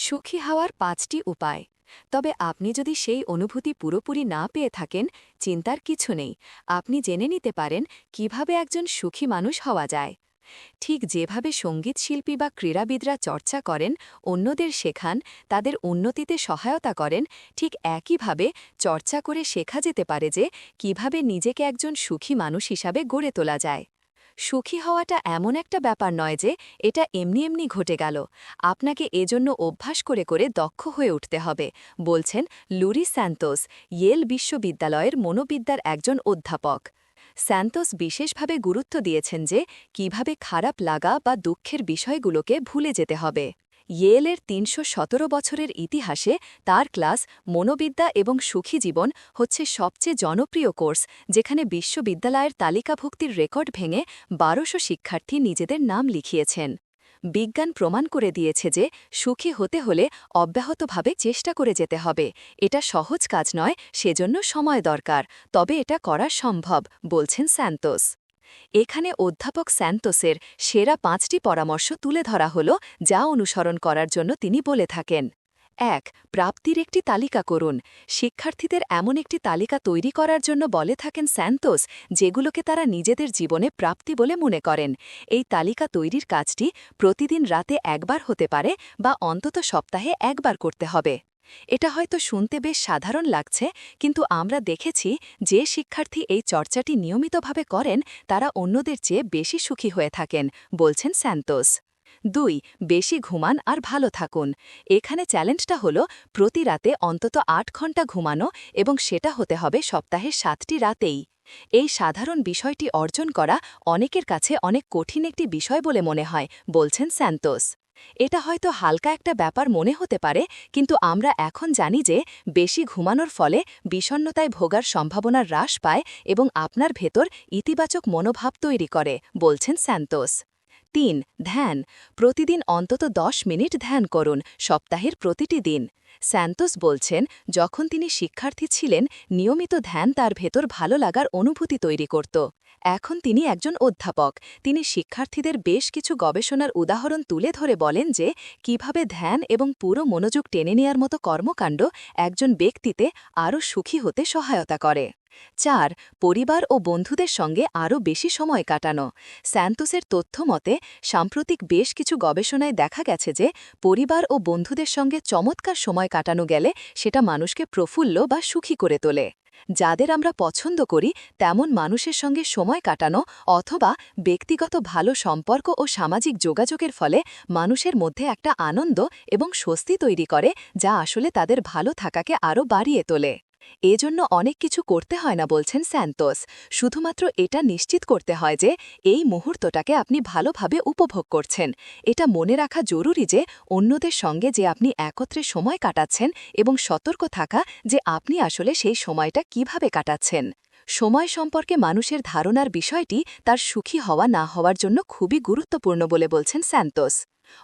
সুখী হওয়ার পাঁচটি উপায়। তবে আপনি যদি সেই অনুভূতি পুরোপুরি না পেয়ে থাকেন, চিন্তার কিছু নেই। আপনি জেনে নিতে পারেন কীভাবে একজন সুখী মানুষ হওয়া যায়। ঠিক যেভাবে সংগীত শিল্পী বা ক্রীড়াবিদরা চর্চা করেন, অন্যদের শেখান, তাদের উন্নতিতে সহায়তা করেন, ঠিক একইভাবে চর্চা করে শেখা যেতে পারে যে কীভাবে নিজেকে একজন সুখী মানুষ হিসাবে গড়ে তোলা যায়। সুখী হওয়াটা এমন একটা ব্যাপার নয় যে এটা এমনি এমনি ঘটে গেল। আপনাকে এজন্য অভ্যাস করে করে দক্ষ হয়ে উঠতে হবে, বলছেন লুরি স্যান্তোস, ইয়েল বিশ্ববিদ্যালয়ের মনোবিদ্যার একজন অধ্যাপক। স্যান্তোস বিশেষভাবে গুরুত্ব দিয়েছেন যে কীভাবে খারাপ লাগা বা দুঃখের বিষয়গুলোকে ভুলে যেতে হবে। ইয়েলের তিনশো সতেরো বছরের ইতিহাসে তার ক্লাস মনোবিদ্যা এবং সুখী জীবন হচ্ছে সবচেয়ে জনপ্রিয় কোর্স, যেখানে বিশ্ববিদ্যালয়ের তালিকাভুক্তির রেকর্ড ভেঙে বারোশো শিক্ষার্থী নিজেদের নাম লিখিয়েছেন। বিজ্ঞান প্রমাণ করে দিয়েছে যে সুখী হতে হলে অব্যাহতভাবে চেষ্টা করে যেতে হবে। এটা সহজ কাজ নয়, সেজন্য সময় দরকার, তবে এটা করা সম্ভব, বলছেন স্যান্তোস এখানে অধ্যাপক স্যান্তোসের সেরা পাঁচটি পরামর্শ তুলে ধরা হল, যা অনুসরণ করার জন্য তিনি বলে থাকেন। এক, প্রাপ্তির একটি তালিকা করুন। শিক্ষার্থীদের এমন একটি তালিকা তৈরি করার জন্য বলে থাকেন স্যান্তোস, যেগুলোকে তারা নিজেদের জীবনে প্রাপ্তি বলে মনে করেন। এই তালিকা তৈরির কাজটি প্রতিদিন রাতে একবার হতে পারে বা অন্তত সপ্তাহে একবার করতে হবে। এটা হয়তো শুনতে বেশ সাধারণ লাগছে, কিন্তু আমরা দেখেছি যে শিক্ষার্থী এই চর্চাটি নিয়মিতভাবে করেন, তারা অন্যদের চেয়ে বেশি সুখী হয়ে থাকেন, বলছেন স্যান্তোস। দুই, বেশি ঘুমান আর ভালো থাকুন। এখানে চ্যালেঞ্জটা হল, প্রতি রাতে অন্তত আট ঘণ্টা ঘুমানো এবং সেটা হতে হবে সপ্তাহের সাতটি রাতেই। এই সাধারণ বিষয়টি অর্জন করা অনেকের কাছে অনেক কঠিন একটি বিষয় বলে মনে হয়, বলছেন স্যান্তোস। এটা হয়তো হালকা একটা ব্যাপার মনে হতে পারে, কিন্তু আমরা এখন জানি যে বেশি ঘুমানোর ফলে বিষণ্নতায় ভোগার সম্ভাবনা হ্রাস পায় এবং আপনার ভেতর ইতিবাচক মনোভাব তৈরি করে, বলছেন স্যান্তোস। তিন, ধ্যান। প্রতিদিন অন্তত দশ মিনিট ধ্যান করুন, সপ্তাহের প্রতিটি দিন। স্যান্তোস বলছেন, যখন তিনি শিক্ষার্থী ছিলেন, নিয়মিত ধ্যান তার ভেতর ভালো লাগার অনুভূতি তৈরি করত। এখন তিনি একজন অধ্যাপক। তিনি শিক্ষার্থীদের বেশ কিছু গবেষণার উদাহরণ তুলে ধরে বলেন যে, কীভাবে ধ্যান এবং পুরো মনোযোগ টেনে নেয়ার মতো কর্মকাণ্ড একজন ব্যক্তিতে আরও সুখী হতে সহায়তা করে। চার, পরিবার ও বন্ধুদের সঙ্গে আরও বেশি সময় কাটানো। স্যান্তোসের তথ্য মতে, সাম্প্রতিক বেশ কিছু গবেষণায় দেখা গেছে যে, পরিবার ও বন্ধুদের সঙ্গে চমৎকার সময় কাটানো গেলে সেটা মানুষকে প্রফুল্ল বা সুখী করে তোলে। যাদের আমরা পছন্দ করি, তেমন মানুষের সঙ্গে সময় কাটানো অথবা ব্যক্তিগত ভালো সম্পর্ক ও সামাজিক যোগাযোগের ফলে মানুষের মধ্যে একটা আনন্দ এবং স্বস্তি তৈরি করে, যা আসলে তাদের ভালো থাকাকে আরও বাড়িয়ে তোলে। এজন্য অনেক কিছু করতে হয় না, বলছেন স্যান্তোস। শুধুমাত্র এটা নিশ্চিত করতে হয় যে, এই মুহূর্তটাকে আপনি ভালোভাবে উপভোগ করছেন। এটা মনে রাখা জরুরি যে, অন্যদের সঙ্গে যে আপনি একত্রে সময় কাটাচ্ছেন এবং সতর্ক থাকা যে আপনি আসলে সেই সময়টা কীভাবে কাটাচ্ছেন। সময় সম্পর্কে মানুষের ধারণার বিষয়টি তার সুখী হওয়া না হওয়ার জন্য খুবই গুরুত্বপূর্ণ বলে বলছেন স্যান্তোস।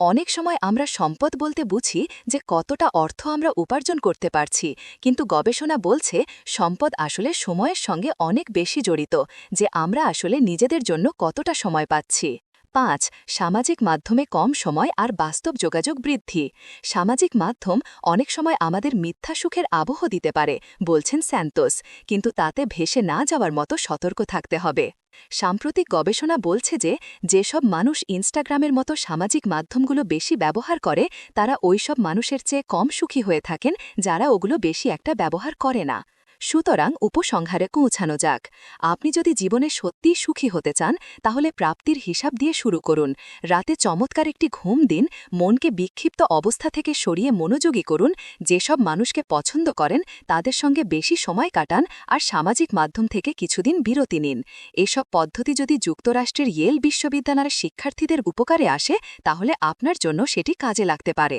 অনেক সময় আমরা সম্পদ বলতে বুঝি যে কতটা অর্থ আমরা উপার্জন করতে পারছি, কিন্তু গবেষণা বলছে সম্পদ আসলে সময়ের সঙ্গে অনেক বেশি জড়িত, যে আমরা আসলে নিজেদের জন্য কতটা সময় পাচ্ছি। পাঁচ, সামাজিক মাধ্যমে কম সময় আর বাস্তব যোগাযোগ বৃদ্ধি। সামাজিক মাধ্যম অনেক সময় আমাদের মিথ্যা সুখের আবহ দিতে পারে, বলছেন স্যান্তোস কিন্তু তাতে ভেসে না যাওয়ার মতো সতর্ক থাকতে হবে। সাম্প্রতিক গবেষণা বলছে যে, যেসব মানুষ ইনস্টাগ্রামের মতো সামাজিক মাধ্যমগুলো বেশি ব্যবহার করে, তারা ওইসব মানুষের চেয়ে কম সুখী হয়ে থাকেন, যারা ওগুলো বেশি একটা ব্যবহার করে না। সুতরাং উপসংহারে পৌঁছানো যাক। আপনি যদি জীবনে সত্যিই সুখী হতে চান, তাহলে প্রাপ্তির হিসাব দিয়ে শুরু করুন। রাতে চমৎকার একটি ঘুম দিন, মনকে বিক্ষিপ্ত অবস্থা থেকে সরিয়ে মনোযোগী করুন, যেসব মানুষকে পছন্দ করেন, তাদের সঙ্গে বেশি সময় কাটান আর সামাজিক মাধ্যম থেকে কিছুদিন বিরতি নিন। এসব পদ্ধতি যদি যুক্তরাষ্ট্রের ইয়েল বিশ্ববিদ্যালয়ের শিক্ষার্থীদের উপকারে আসে, তাহলে আপনার জন্য সেটি কাজে লাগতে পারে।